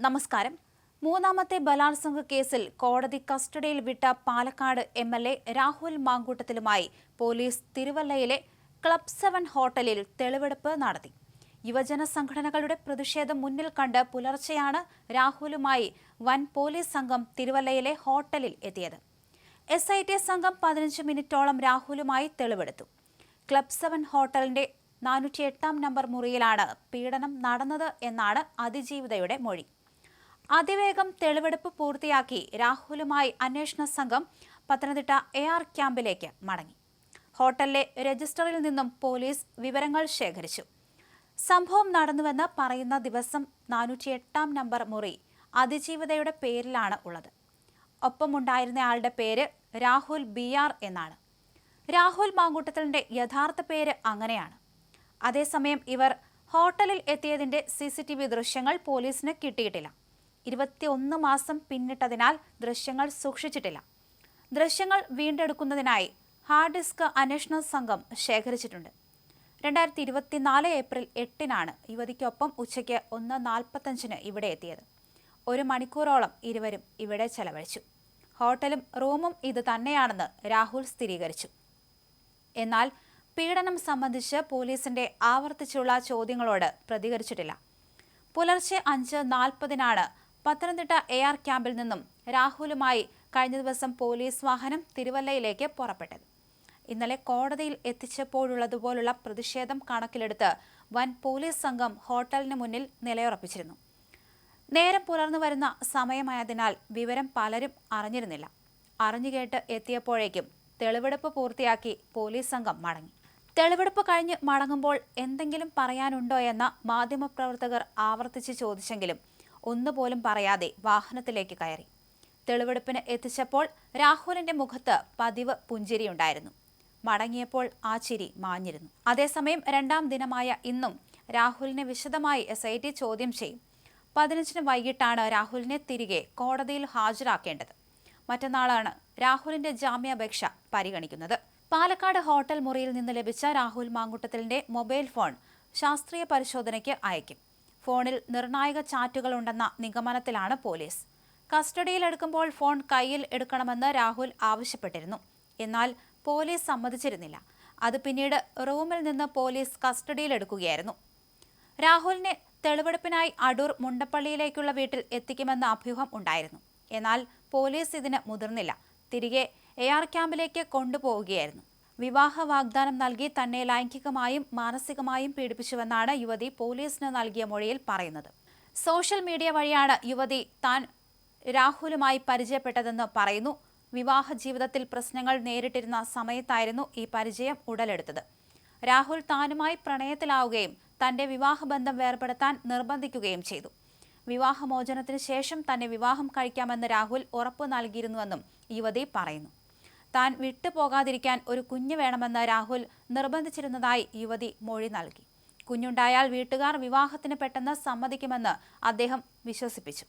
നമസ്കാരം. മൂന്നാമത്തെ ബലാത്സംഗ കേസിൽ കോടതി കസ്റ്റഡിയിൽ വിട്ട Palakkad M L A Rahul മാങ്കൂട്ടത്തിലുമായി police തിരുവല്ലയിലെ ക്ലബ് സെവൻ ഹോട്ടലിൽ തെളിവെടുപ്പ് നടത്തി. യുവജന സംഘടനകളുടെ പ്രതിഷേധം മുന്നിൽ കണ്ട് പുലർച്ചെയാണ് രാഹുലുമായി വൻ പോലീസ് സംഘം തിരുവല്ലയിലെ ഹോട്ടലിൽ എത്തിയത്. എസ് ഐ ടി സംഘം പതിനഞ്ച് മിനിറ്റോളം രാഹുലുമായി തെളിവെടുത്തു. ക്ലബ് സെവൻ ഹോട്ടലിന്റെ നാനൂറ്റി എട്ടാം നമ്പർ മുറിയിലാണ് പീഡനം നടന്നത് എന്നാണ് അതിജീവിതയുടെ മൊഴി. അതിവേഗം തെളിവെടുപ്പ് പൂർത്തിയാക്കി രാഹുലുമായി അന്വേഷണ സംഘം പത്തനംതിട്ട എ ആർ ക്യാമ്പിലേക്ക് മടങ്ങി. ഹോട്ടലിലെ രജിസ്റ്ററിൽ നിന്നും പോലീസ് വിവരങ്ങൾ ശേഖരിച്ചു. സംഭവം നടന്നുവെന്ന് പറയുന്ന ദിവസം നാനൂറ്റി എട്ടാം നമ്പർ മുറി അതിജീവിതയുടെ പേരിലാണ് ഉള്ളത്. ഒപ്പമുണ്ടായിരുന്നയാളുടെ പേര് രാഹുൽ ബി ആർ എന്നാണ്. രാഹുൽ മാങ്കൂട്ടത്തലിന്റെ യഥാർത്ഥ പേര് അങ്ങനെയാണ്. അതേസമയം ഇവർ ഹോട്ടലിൽ എത്തിയതിന്റെ സി സി ടി വി ദൃശ്യങ്ങൾ പോലീസിന് കിട്ടിയിട്ടില്ല. ഇരുപത്തിയൊന്ന് മാസം പിന്നിട്ടതിനാൽ ദൃശ്യങ്ങൾ സൂക്ഷിച്ചിട്ടില്ല. ദൃശ്യങ്ങൾ വീണ്ടെടുക്കുന്നതിനായി ഹാർഡ് ഡിസ്ക് അന്വേഷണ സംഘം ശേഖരിച്ചിട്ടുണ്ട്. രണ്ടായിരത്തി ഇരുപത്തിനാല് ഏപ്രിൽ എട്ടിനാണ് യുവതിക്കൊപ്പം ഉച്ചയ്ക്ക് ഒന്ന് നാൽപ്പത്തഞ്ചിന് ഇവിടെ എത്തിയത്. ഒരു മണിക്കൂറോളം ഇരുവരും ഇവിടെ ചെലവഴിച്ചു. ഹോട്ടലും റൂമും ഇത് തന്നെയാണെന്ന് രാഹുൽ സ്ഥിരീകരിച്ചു. എന്നാൽ പീഡനം സംബന്ധിച്ച് പോലീസിന്റെ ആവർത്തിച്ചുള്ള ചോദ്യങ്ങളോട് പ്രതികരിച്ചിട്ടില്ല. പുലർച്ചെ അഞ്ച് നാൽപ്പതിനാണ് പത്തനംതിട്ട എ ആർ ക്യാമ്പിൽ നിന്നും രാഹുലുമായി കഴിഞ്ഞ ദിവസം പോലീസ് വാഹനം തിരുവല്ലയിലേക്ക് പുറപ്പെട്ടത്. ഇന്നലെ കോടതിയിൽ എത്തിച്ചപ്പോഴുള്ളതുപോലുള്ള പ്രതിഷേധം കണക്കിലെടുത്ത് വൻ പോലീസ് സംഘം ഹോട്ടലിന് മുന്നിൽ നിലയുറപ്പിച്ചിരുന്നു. നേരം പുലർന്നു വരുന്ന സമയമായതിനാൽ വിവരം പലരും അറിഞ്ഞിരുന്നില്ല. അറിഞ്ഞുകേട്ട് എത്തിയപ്പോഴേക്കും തെളിവെടുപ്പ് പൂർത്തിയാക്കി പോലീസ് സംഘം മടങ്ങി. തെളിവെടുപ്പ് കഴിഞ്ഞ് മടങ്ങുമ്പോൾ എന്തെങ്കിലും പറയാനുണ്ടോ എന്ന മാധ്യമപ്രവർത്തകർ ആവർത്തിച്ച് ചോദിച്ചെങ്കിലും ഒന്നുപോലും പറയാതെ വാഹനത്തിലേക്ക് കയറി. തെളിവെടുപ്പിന് എത്തിച്ചപ്പോൾ രാഹുലിന്റെ മുഖത്ത് പതിവ് പുഞ്ചിരിയുണ്ടായിരുന്നു. മടങ്ങിയപ്പോൾ ആ ചിരി മാഞ്ഞിരുന്നു. അതേസമയം രണ്ടാം ദിനമായ ഇന്നും രാഹുലിനെ വിശദമായി എസ് ചോദ്യം ചെയ്യും. പതിനഞ്ചിന് വൈകിട്ടാണ് രാഹുലിനെ തിരികെ കോടതിയിൽ ഹാജരാക്കേണ്ടത്. മറ്റന്നാളാണ് രാഹുലിന്റെ ജാമ്യാപേക്ഷ പരിഗണിക്കുന്നത്. പാലക്കാട് ഹോട്ടൽ മുറിയിൽ നിന്ന് ലഭിച്ച രാഹുൽ മാങ്കുട്ടത്തിലിന്റെ മൊബൈൽ ഫോൺ ശാസ്ത്രീയ പരിശോധനയ്ക്ക് അയക്കും. ഫോണിൽ നിർണായക ചാറ്റുകൾ ഉണ്ടെന്ന നിഗമനത്തിലാണ് പോലീസ്. കസ്റ്റഡിയിലെടുക്കുമ്പോൾ ഫോൺ കയ്യിൽ എടുക്കണമെന്ന് രാഹുൽ ആവശ്യപ്പെട്ടിരുന്നു. എന്നാൽ പോലീസ് സമ്മതിച്ചിരുന്നില്ല. അത് പിന്നീട് റൂമിൽ നിന്ന് പോലീസ് കസ്റ്റഡിയിലെടുക്കുകയായിരുന്നു രാഹുലിനെ തെളിവെടുപ്പിനായി അടൂർ മുണ്ടപ്പള്ളിയിലേക്കുള്ള വീട്ടിൽ എത്തിക്കുമെന്ന അഭ്യൂഹം ഉണ്ടായിരുന്നു. എന്നാൽ പോലീസ് ഇതിന് മുതിർന്നില്ല. തിരികെ എ ആർ ക്യാമ്പിലേക്ക് കൊണ്ടുപോവുകയായിരുന്നു. വിവാഹ വാഗ്ദാനം നൽകി തന്നെ ലൈംഗികമായും മാനസികമായും പീഡിപ്പിച്ചുവെന്നാണ് യുവതി പോലീസിന് നൽകിയ മൊഴിയിൽ പറയുന്നത്. സോഷ്യൽ മീഡിയ വഴിയാണ് യുവതി താൻ രാഹുലുമായി പരിചയപ്പെട്ടതെന്ന് പറയുന്നു. വിവാഹ ജീവിതത്തിൽ പ്രശ്നങ്ങൾ നേരിട്ടിരുന്ന സമയത്തായിരുന്നു ഈ പരിചയം ഉടലെടുത്തത്. രാഹുൽ താനുമായി പ്രണയത്തിലാവുകയും തന്റെ വിവാഹബന്ധം വേർപെടുത്താൻ നിർബന്ധിക്കുകയും ചെയ്തു. വിവാഹമോചനത്തിന് ശേഷം തന്നെ വിവാഹം കഴിക്കാമെന്ന് രാഹുൽ ഉറപ്പു നൽകിയിരുന്നുവെന്നും യുവതി പറയുന്നു. താൻ വിട്ടുപോകാതിരിക്കാൻ ഒരു കുഞ്ഞ് വേണമെന്ന് രാഹുൽ നിർബന്ധിച്ചിരുന്നതായി യുവതി മൊഴി നൽകി. കുഞ്ഞുണ്ടായാൽ വീട്ടുകാർ വിവാഹത്തിന് പെട്ടെന്ന് സമ്മതിക്കുമെന്ന് അദ്ദേഹം വിശ്വസിപ്പിച്ചു.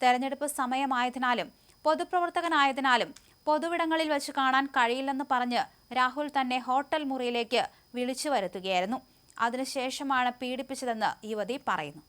തെരഞ്ഞെടുപ്പ് സമയമായതിനാലും പൊതുപ്രവർത്തകനായതിനാലും പൊതുവിടങ്ങളിൽ വെച്ച് കാണാൻ കഴിയില്ലെന്ന് പറഞ്ഞ് രാഹുൽ തന്നെ ഹോട്ടൽ മുറിയിലേക്ക് വിളിച്ചു വരുത്തുകയായിരുന്നു. അതിനുശേഷമാണ് പീഡിപ്പിച്ചതെന്ന് യുവതി പറയുന്നു.